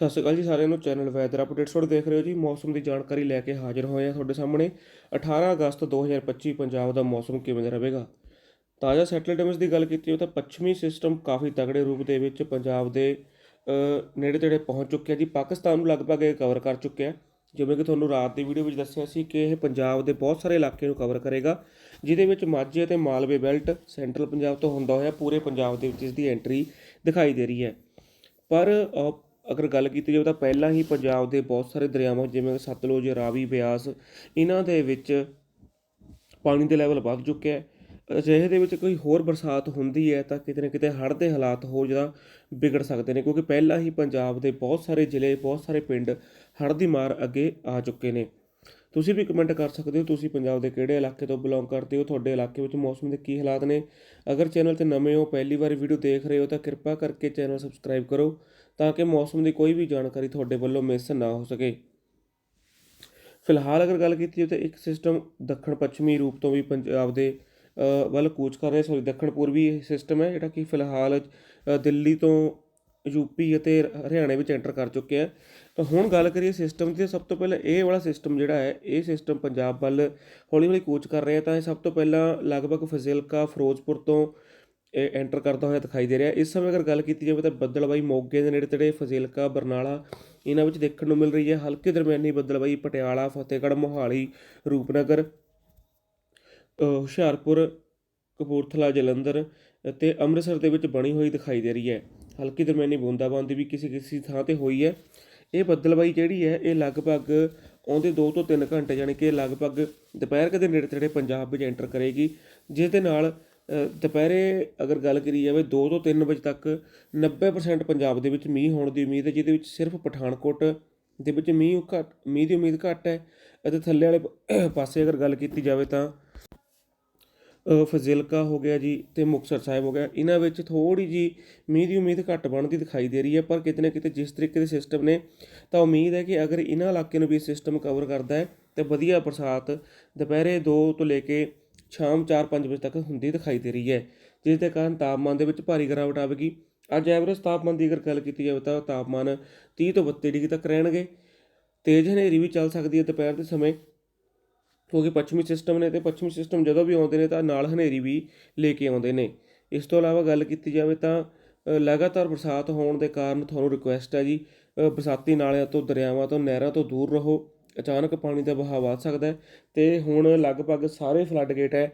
ਸਤਿ ਸ਼੍ਰੀ ਅਕਾਲ ਜੀ ਸਾਰਿਆਂ ਨੂੰ, ਚੈਨਲ ਵੈਦਰ ਅਪਡੇਟਸ ਤੁਹਾਡੇ ਦੇਖ ਰਹੇ ਹੋ ਜੀ। ਮੌਸਮ ਦੀ ਜਾਣਕਾਰੀ ਲੈ ਕੇ ਹਾਜ਼ਰ ਹੋਏ ਹਾਂ ਤੁਹਾਡੇ ਸਾਹਮਣੇ। 18 ਅਗਸਤ 2025 ਪੰਜਾਬ ਦਾ ਮੌਸਮ ਕਿਵੇਂ ਦਾ ਰਹੇਗਾ? ਤਾਜ਼ਾ ਸੈਟਲ ਇਮੇਜ ਦੀ ਗੱਲ ਕੀਤੀ ਜਾਵੇ ਤਾਂ ਪੱਛਮੀ ਸਿਸਟਮ ਕਾਫੀ ਤਗੜੇ ਰੂਪ ਦੇ ਵਿੱਚ ਪੰਜਾਬ ਦੇ ਨੇੜੇ ਤੇੜੇ ਪਹੁੰਚ ਚੁੱਕਿਆ ਜੀ। ਪਾਕਿਸਤਾਨ ਨੂੰ ਲਗਭਗ ਇਹ ਕਵਰ ਕਰ ਚੁੱਕਿਆ ਜਿਵੇਂ ਕਿ ਤੁਹਾਨੂੰ ਰਾਤ ਦੀ ਵੀਡੀਓ ਵਿੱਚ ਦੱਸਿਆ ਸੀ ਕਿ ਇਹ ਪੰਜਾਬ ਦੇ ਬਹੁਤ ਸਾਰੇ ਇਲਾਕੇ ਨੂੰ ਕਵਰ ਕਰੇਗਾ, ਜਿਹਦੇ ਵਿੱਚ ਮਾਝੇ ਅਤੇ ਮਾਲਵੇ ਬੈਲਟ ਸੈਂਟਰਲ ਪੰਜਾਬ ਤੋਂ ਹੁੰਦਾ ਹੋਇਆ ਪੂਰੇ ਪੰਜਾਬ ਦੇ ਵਿੱਚ ਇਸ ਦੀ ਐਂਟਰੀ ਦਿਖਾਈ ਦੇ ਰਹੀ ਹੈ। ਪਰ ਅਗਰ ਗੱਲ ਕੀਤੀ ਜਾਵੇ ਤਾਂ ਪਹਿਲਾਂ ਹੀ ਪੰਜਾਬ ਦੇ ਬਹੁਤ ਸਾਰੇ ਦਰਿਆਵਾਂ, ਜਿਵੇਂ ਕਿ ਸਤਲੁਜ, ਰਾਵੀ, ਬਿਆਸ, ਇਹਨਾਂ ਦੇ ਵਿੱਚ ਪਾਣੀ ਦੇ ਲੈਵਲ ਵੱਧ ਚੁੱਕਿਆ ਹੈ। ਅਜਿਹੇ ਦੇ ਵਿੱਚ ਕੋਈ ਹੋਰ ਬਰਸਾਤ ਹੁੰਦੀ ਹੈ ਤਾਂ ਕਿਤੇ ਨਾ ਕਿਤੇ ਹੜ੍ਹ ਦੇ ਹਾਲਾਤ ਹੋਰ ਜ਼ਿਆਦਾ ਵਿਗੜ ਸਕਦੇ ਨੇ, ਕਿਉਂਕਿ ਪਹਿਲਾਂ ਹੀ ਪੰਜਾਬ ਦੇ ਬਹੁਤ ਸਾਰੇ ਜ਼ਿਲ੍ਹੇ, ਬਹੁਤ ਸਾਰੇ ਪਿੰਡ ਹੜ੍ਹ ਦੀ ਮਾਰ ਅੱਗੇ ਆ ਚੁੱਕੇ ਨੇ। ਤੁਸੀਂ ਵੀ ਕਮੈਂਟ ਕਰ ਸਕਦੇ ਹੋ, ਤੁਸੀਂ ਪੰਜਾਬ ਦੇ ਕਿਹੜੇ ਇਲਾਕੇ ਤੋਂ ਬਿਲੋਂਗ ਕਰਦੇ ਹੋ, ਤੁਹਾਡੇ ਇਲਾਕੇ ਵਿੱਚ ਮੌਸਮ ਦੇ ਕੀ ਹਾਲਾਤ ਨੇ। ਅਗਰ ਚੈਨਲ ਤੇ ਨਵੇਂ ਹੋ, ਪਹਿਲੀ ਵਾਰ ਵੀਡੀਓ ਦੇਖ ਰਹੇ ਹੋ, ਤਾਂ ਕਿਰਪਾ ਕਰਕੇ ਚੈਨਲ ਸਬਸਕ੍ਰਾਈਬ ਕਰੋ, ਤਾਂ ਕਿ ਮੌਸਮ ਦੀ ਕੋਈ ਵੀ ਜਾਣਕਾਰੀ ਤੁਹਾਡੇ ਵੱਲੋਂ ਮਿਸ ਨਾ ਹੋ ਸਕੇ। ਫਿਲਹਾਲ ਅਗਰ ਗੱਲ ਕੀਤੀ ਜਾਵੇ ਤਾਂ ਇੱਕ ਸਿਸਟਮ ਦੱਖਣ ਪੱਛਮੀ ਰੂਪ ਤੋਂ ਵੀ ਪੰਜਾਬ ਦੇ ਵੱਲ ਕੂਚ ਕਰ ਰਿਹਾ ਸੋਰੀ ਦੱਖਣ ਪੂਰਬੀ ਸਿਸਟਮ ਹੈ, ਜਿਹੜਾ ਕਿ ਫਿਲਹਾਲ ਦਿੱਲੀ ਤੋਂ ਯੂਪੀ ਅਤੇ ਹਰਿਆਣੇ ਵਿੱਚ ਐਂਟਰ ਕਰ ਚੁੱਕਿਆ ਹੈ। ਤਾਂ ਹੁਣ ਗੱਲ ਕਰੀਏ ਸਿਸਟਮ ਦੀ, ਤਾਂ ਸਭ ਤੋਂ ਪਹਿਲਾਂ ਇਹ ਵਾਲਾ ਸਿਸਟਮ ਜਿਹੜਾ ਹੈ, ਇਹ ਸਿਸਟਮ ਪੰਜਾਬ ਵੱਲ ਹੌਲੀ ਹੌਲੀ ਕੂਚ ਕਰ ਰਿਹਾ ਤਾਂ ਇਹ ਸਭ ਤੋਂ ਪਹਿਲਾਂ ਲਗਭਗ ਫਜ਼ਿਲਕਾ, ਫਿਰੋਜ਼ਪੁਰ ਤੋਂ ਇਹ ਐਂਟਰ ਕਰਦਾ ਹੋਇਆ ਦਿਖਾਈ ਦੇ ਰਿਹਾ। ਇਸ ਸਮੇਂ ਅਗਰ ਗੱਲ ਕੀਤੀ ਜਾਵੇ ਤਾਂ ਬੱਦਲਬਾਈ ਮੋਗੇ ਦੇ ਨੇੜੇ ਤੇੜੇ ਫਜ਼ਿਲਕਾ, ਬਰਨਾਲਾ ਇਹਨਾਂ ਵਿੱਚ ਦੇਖਣ ਨੂੰ ਮਿਲ ਰਹੀ ਹੈ। ਹਲਕੇ ਦਰਮਿਆਨੀ ਬੱਦਲਬਾਈ ਪਟਿਆਲਾ, ਫਤਿਹਗੜ੍ਹ, ਮੋਹਾਲੀ, ਰੂਪਨਗਰ ਹੁਸ਼ਿਆਰਪੁਰ, ਕਪੂਰਥਲਾ, ਜਲੰਧਰ ਅਤੇ ਅੰਮ੍ਰਿਤਸਰ ਦੇ ਵਿੱਚ ਬਣੀ ਹੋਈ ਦਿਖਾਈ ਦੇ ਰਹੀ ਹੈ। ਹਲਕੀ ਦਰਮਿਆਨੀ ਬੂੰਦਾਬਾਂਦੀ ਵੀ ਕਿਸੇ ਕਿਸੇ ਥਾਂ ਤੇ ਹੋਈ ਹੈ। ਇਹ ਬੱਦਲਬਾਈ ਜਿਹੜੀ ਹੈ, ਇਹ ਲਗਭਗ ਆਉਂਦੇ 2 ਤੋਂ 3 ਘੰਟੇ ਯਾਨੀ ਕਿ ਲਗਭਗ ਦੁਪਹਿਰ ਕਦੇ ਨੇੜੇ ਤੇੜੇ ਪੰਜਾਬ ਵਿੱਚ ਐਂਟਰ ਕਰੇਗੀ, ਜਿਸ ਦੇ ਨਾਲ ਦੁਪਹਿਰੇ ਅਗਰ ਗੱਲ ਕਰੀ ਜਾਵੇ 2 ਤੋਂ 3 ਵਜੇ ਤੱਕ 90% ਪੰਜਾਬ ਦੇ ਵਿੱਚ ਮੀਂਹ ਹੋਣ ਦੀ ਉਮੀਦ ਹੈ, ਜਿਹਦੇ ਵਿੱਚ ਸਿਰਫ ਪਠਾਨਕੋਟ ਦੇ ਵਿੱਚ ਮੀਂਹ ਘੱਟ, ਮੀਂਹ ਦੀ ਉਮੀਦ ਘੱਟ ਹੈ ਅਤੇ ਥੱਲੇ ਵਾਲੇ ਪਾਸੇ ਅਗਰ ਗੱਲ ਕੀਤੀ ਜਾਵੇ ਤਾਂ ਫਜ਼ਿਲਕਾ ਹੋ ਗਿਆ ਜੀ ਤੇ ਮੁਕਤਸਰ ਸਾਹਿਬ ਹੋ ਗਿਆ। ਇਹਨਾਂ ਵਿੱਚ ਥੋੜੀ ਜੀ ਮੀਂਹ ਦੀ ਉਮੀਦ ਘੱਟ ਬਣਦੀ ਦਿਖਾਈ ਦੇ ਰਹੀ ਹੈ, ਪਰ ਕਿਤੇ ਨਾ ਕਿਤੇ ਜਿਸ ਤਰੀਕੇ ਦੇ ਸਿਸਟਮ ਨੇ ਤਾਂ ਉਮੀਦ ਹੈ ਕਿ ਅਗਰ ਇਹਨਾਂ ਇਲਾਕੇ ਨੂੰ ਵੀ ਸਿਸਟਮ ਕਵਰ ਕਰਦਾ ਹੈ, ਤੇ ਵਧੀਆ ਬਰਸਾਤ ਦੁਪਹਿਰੇ 2 ਤੋਂ ਲੈ ਕੇ ਸ਼ਾਮ 4-5 ਵਜੇ ਤੱਕ ਹੁੰਦੀ ਦਿਖਾਈ ਦੇ ਰਹੀ ਹੈ, ਜਿਸ ਦੇ ਕਾਰਨ ਤਾਪਮਾਨ ਦੇ ਵਿੱਚ ਭਾਰੀ ਗਿਰਾਵਟ ਆਵੇਗੀ। ਅੱਜ ਐਵਰੇਜ ਤਾਪਮਾਨ ਦੀ ਅਗਰ ਗੱਲ ਕੀਤੀ ਜਾਵੇ ਤਾਂ ਤਾਪਮਾਨ 30 ਤੋਂ 32 ਡਿਗਰੀ ਤੱਕ ਰਹਿਣਗੇ। ਤੇਜ਼ ਹਨੇਰੀ ਵੀ ਚੱਲ ਸਕਦੀ ਹੈ ਦੁਪਹਿਰ ਦੇ ਸਮੇਂ। ਕਿਉਂਕਿ ਪੱਛਮੀ ਸਿਸਟਮ ਨੇ ਤੇ ਪੱਛਮੀ ਸਿਸਟਮ ਜਦੋਂ ਵੀ ਆਉਂਦੇ ਨੇ ਤਾਂ ਨਾਲ ਹਨੇਰੀ ਵੀ ਲੈ ਕੇ ਆਉਂਦੇ ਨੇ। ਇਸ ਤੋਂ ਇਲਾਵਾ ਗੱਲ ਕੀਤੀ ਜਾਵੇ ਤਾਂ ਲਗਾਤਾਰ ਬਰਸਾਤ ਹੋਣ ਦੇ ਕਾਰਨ ਤੁਹਾਨੂੰ ਰਿਕੁਐਸਟ ਹੈ ਜੀ ਬਰਸਾਤੀ ਨਾਲਿਆਂ ਤੋਂ, ਦਰਿਆਵਾਂ ਤੋਂ, ਨਹਿਰਾਂ ਤੋਂ ਦੂਰ ਰਹੋ। ਅਚਾਨਕ ਪਾਣੀ ਦਾ ਵਹਾਅ ਵੱਧ ਸਕਦਾ ਹੈ ਤੇ ਹੁਣ ਲਗਭਗ ਸਾਰੇ ਫਲੱਡ ਗੇਟ ਹੈ,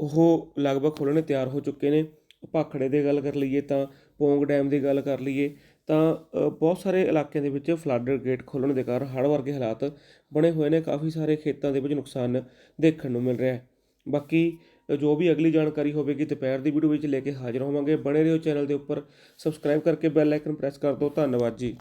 ਉਹ ਲਗਭਗ ਖੋਲ੍ਹਣੇ ਤਿਆਰ ਹੋ ਚੁੱਕੇ ਨੇ। ਭਾਖੜੇ ਦੀ ਗੱਲ ਕਰ ਲਈਏ ਤਾਂ ਪੋਂਗ ਡੈਮ ਦੀ ਗੱਲ ਕਰ ਲਈਏ ਤਾਂ ਬਹੁਤ ਸਾਰੇ ਇਲਾਕਿਆਂ ਦੇ ਵਿੱਚ ਫਲੱਡ ਗੇਟ ਖੋਲ੍ਹਣ ਦੇ ਕਾਰਨ ਹੜ੍ਹ ਵਰਗੇ ਹਾਲਾਤ ਬਣੇ ਹੋਏ ਨੇ, ਕਾਫੀ ਸਾਰੇ ਖੇਤਾਂ ਦੇ ਵਿੱਚ ਨੁਕਸਾਨ ਦੇਖਣ ਨੂੰ ਮਿਲ ਰਿਹਾ ਹੈ। ਬਾਕੀ ਜੋ ਵੀ ਅਗਲੀ ਜਾਣਕਾਰੀ ਹੋਵੇਗੀ, ਦੁਪਹਿਰ ਦੀ ਵੀਡੀਓ ਵਿੱਚ ਲੈ ਕੇ ਹਾਜ਼ਰ ਹੋਵਾਂਗੇ। ਬਣੇ ਰਹੋ ਚੈਨਲ ਦੇ ਉੱਪਰ, ਸਬਸਕ੍ਰਾਈਬ ਕਰਕੇ ਬੈਲ ਆਈਕਨ ਪ੍ਰੈਸ ਕਰ ਦਿਓ। ਧੰਨਵਾਦ ਜੀ।